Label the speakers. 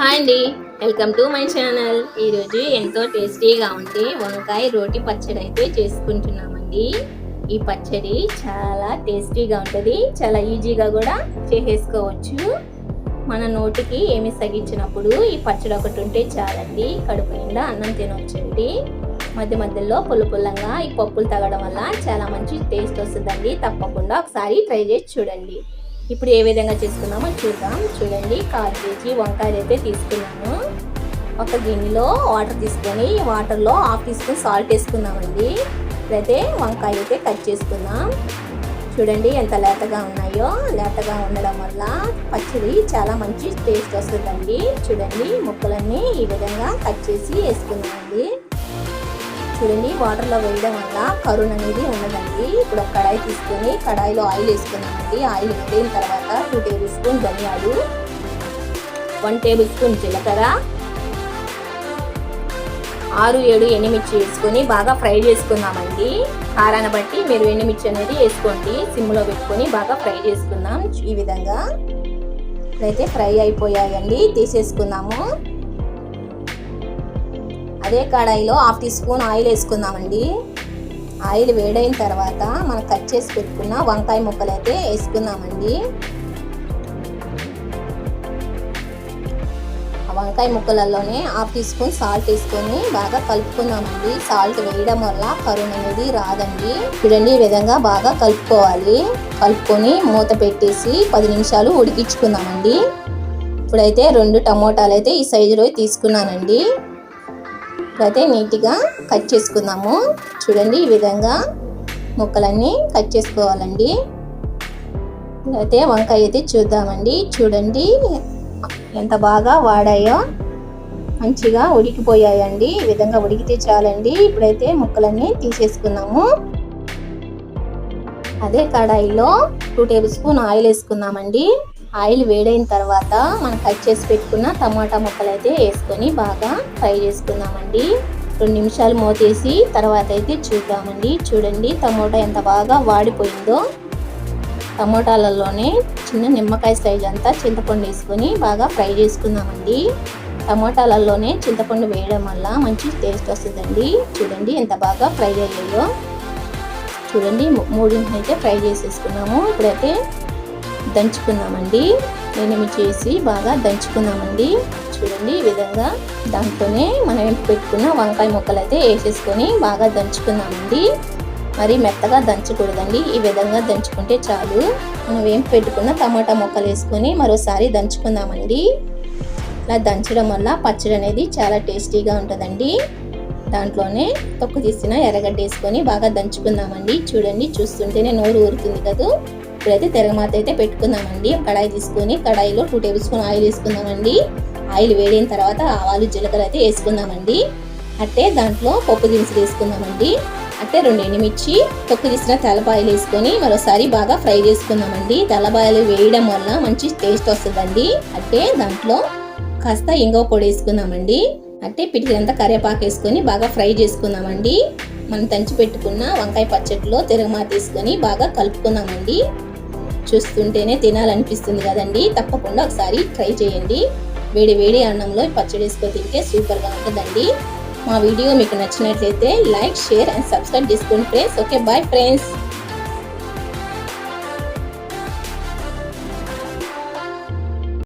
Speaker 1: Hi అండి. Welcome to my channel. ఈరోజు ఎంతో టేస్టీగా ఉండే వంకాయ రోటి పచ్చడి అయితే చేసుకుంటున్నామండి. ఈ పచ్చడి చాలా టేస్టీగా ఉంటుంది. చాలా ఈజీగా కూడా చేసేసుకోవచ్చు. మన నోటికి ఏమి సగించినప్పుడు ఈ పచ్చడి ఒకటి ఉంటే చాలండి. కడుపు నిండా అన్నం తినొచ్చండి. మధ్య మధ్యలో పుల్ల పుల్లంగా ఈ పప్పులు తగడం వల్ల చాలా మంచి టేస్ట్ వస్తుందండి. తప్పకుండా ఒకసారి ట్రై చేసి చూడండి. ఇప్పుడు ఏ విధంగా చేసుకున్నామో చూద్దాం. చూడండి కాల్ కేజీ వంకాయలు అయితే తీసుకున్నాము ఒక గిన్నెలో వాటర్ తీసుకొని వాటర్లో హాఫ్ టీ స్పూన్ సాల్ట్ వేసుకున్నామండి. ఇప్పుడైతే వంకాయ అయితే కట్ చేసుకుందాం చూడండి ఎంత లేతగా ఉన్నాయో. లేతగా ఉండడం వల్ల పచ్చడి చాలా మంచి టేస్ట్ వస్తుందండి. చూడండి ముక్కలన్నీ ఈ విధంగా కట్ చేసి వేసుకున్నామండి. చూడండి వాటర్లో వేయడం వల్ల కరుణ అనేది ఉండదండి. ఇప్పుడు ఒక కడాయి తీసుకొని కడాయిలో ఆయిల్ వేసుకున్నామండి. ఆయిల్ వేడిన తర్వాత టూ టేబుల్ స్పూన్ ధనియాలు వన్ టేబుల్ స్పూన్ జీలకర్ర ఆరు ఏడు ఎండుమిర్చి వేసుకొని బాగా ఫ్రై చేసుకున్నామండి. కారాన్ని బట్టి మీరు ఎండుమిర్చి అనేది వేసుకోండి. సిమ్లో పెట్టుకొని బాగా ఫ్రై చేసుకుందాం. ఈ విధంగా ఇప్పుడైతే ఫ్రై అయిపోయాయండి. తీసేసుకున్నాము అదే కడాయిలో హాఫ్ టీ స్పూన్ ఆయిల్ వేసుకుందామండి. ఆయిల్ వేడైన తర్వాత మనం కట్ చేసి పెట్టుకున్న వంకాయ ముక్కలు అయితే వేసుకుందామండి. వంకాయ ముక్కలలోనే హాఫ్ టీ స్పూన్ సాల్ట్ వేసుకొని బాగా కలుపుకుందామండి. సాల్ట్ వేయడం వల్ల కరుణ అనేది రాదండి. చూడండి ఈ విధంగా బాగా కలుపుకోవాలి. కలుపుకొని మూత పెట్టేసి పది నిమిషాలు ఉడికించుకుందామండి. ఇప్పుడైతే రెండు టమోటాలు అయితే ఈ సైజులో తీసుకున్నానండి. ఇప్పుడైతే నీట్గా కట్ చేసుకుందాము. చూడండి ఈ విధంగా ముక్కలన్నీ కట్ చేసుకోవాలండి. అయితే వంకాయ అయితే చూద్దామండి. చూడండి ఎంత బాగా వాడాయో. మంచిగా ఉడికిపోయాయండి. ఈ విధంగా ఉడికితే చాలండి. ఇప్పుడైతే ముక్కలన్నీ తీసేసుకున్నాము అదే కడాయిలో టూ టేబుల్ స్పూన్ ఆయిల్ వేసుకున్నామండి ఆయిల్ వేడైన తర్వాత మనం కట్ చేసి పెట్టుకున్న టమాటా ముక్కలు అయితే వేసుకొని బాగా ఫ్రై చేసుకుందామండి. రెండు నిమిషాలు మోతేసి తర్వాత అయితే చూద్దామండి. చూడండి టమోటా ఎంత బాగా వాడిపోయిందో. టమోటాలలోనే చిన్న నిమ్మకాయ సైజ్ అంతా చింతపండు వేసుకొని బాగా ఫ్రై చేసుకుందామండి. టమోటాలలోనే చింతపండు వేయడం వల్ల మంచి టేస్ట్ వస్తుందండి. చూడండి ఎంత బాగా ఫ్రై అయ్యాయో. చూడండి మూడింటిని అయితే ఫ్రై చేసేసుకున్నాము. ఇప్పుడైతే దంచుకుందామండి. నేను చేసి బాగా దంచుకుందామండి. చూడండి ఈ విధంగా దాంతోనే మనం పెట్టుకున్న వంకాయ ముక్కలు అయితే వేసేసుకొని బాగా దంచుకుందామండి. మరి మెత్తగా దంచకూడదండి. ఈ విధంగా దంచుకుంటే చాలు. మనం ఏం పెట్టుకున్న టమాటా ముక్కలు వేసుకొని మరోసారి దంచుకుందామండి. ఇలా దంచడం వల్ల పచ్చడి అనేది చాలా టేస్టీగా ఉంటుందండి. దాంట్లోనే తొక్కు తీసిన ఎర్రగడ్డ వేసుకొని బాగా దంచుకుందామండి. చూడండి చూస్తుంటేనే నోరు ఊరుతుంది కదా. ఇప్పుడైతే తిరగమాత అయితే పెట్టుకుందామండి. కడాయి తీసుకొని కడాయిలో టూ టేబుల్ స్పూన్ ఆయిల్ వేసుకుందామండి. ఆయిల్ వేడిన తర్వాత ఆవాలు జీలకర్ర అయితే వేసుకుందామండి. అట్టే దాంట్లో పప్పు దినుసులు వేసుకుందామండి. అట్టే రెండు ఎండుమిర్చి తొక్కు తీసిన తెల్లబాయలు వేసుకొని మరోసారి బాగా ఫ్రై చేసుకుందామండి. తెల్లబాయలు వేయడం వల్ల మంచి టేస్ట్ వస్తుందండి. అట్టే దాంట్లో కాస్త ఇంగవ పొడి వేసుకుందామండి. అంటే పిటికినంత కరివేపాకు వేసుకొని బాగా ఫ్రై చేసుకుందామండి. మనం తంచి పెట్టుకున్న వంకాయ పచ్చడిలో తిరగమా తీసుకొని బాగా కలుపుకుందామండి. చూస్తుంటేనే తినాలనిపిస్తుంది కదండి. తప్పకుండా ఒకసారి ట్రై చేయండి. వేడి వేడి అన్నంలో పచ్చడి వేసుకొని తింటే సూపర్గా ఉంటుందండి. మా వీడియో మీకు నచ్చినట్లయితే లైక్ షేర్ అండ్ సబ్స్క్రైబ్ చేసుకోండి ఫ్రెండ్స్. Okay bye friends.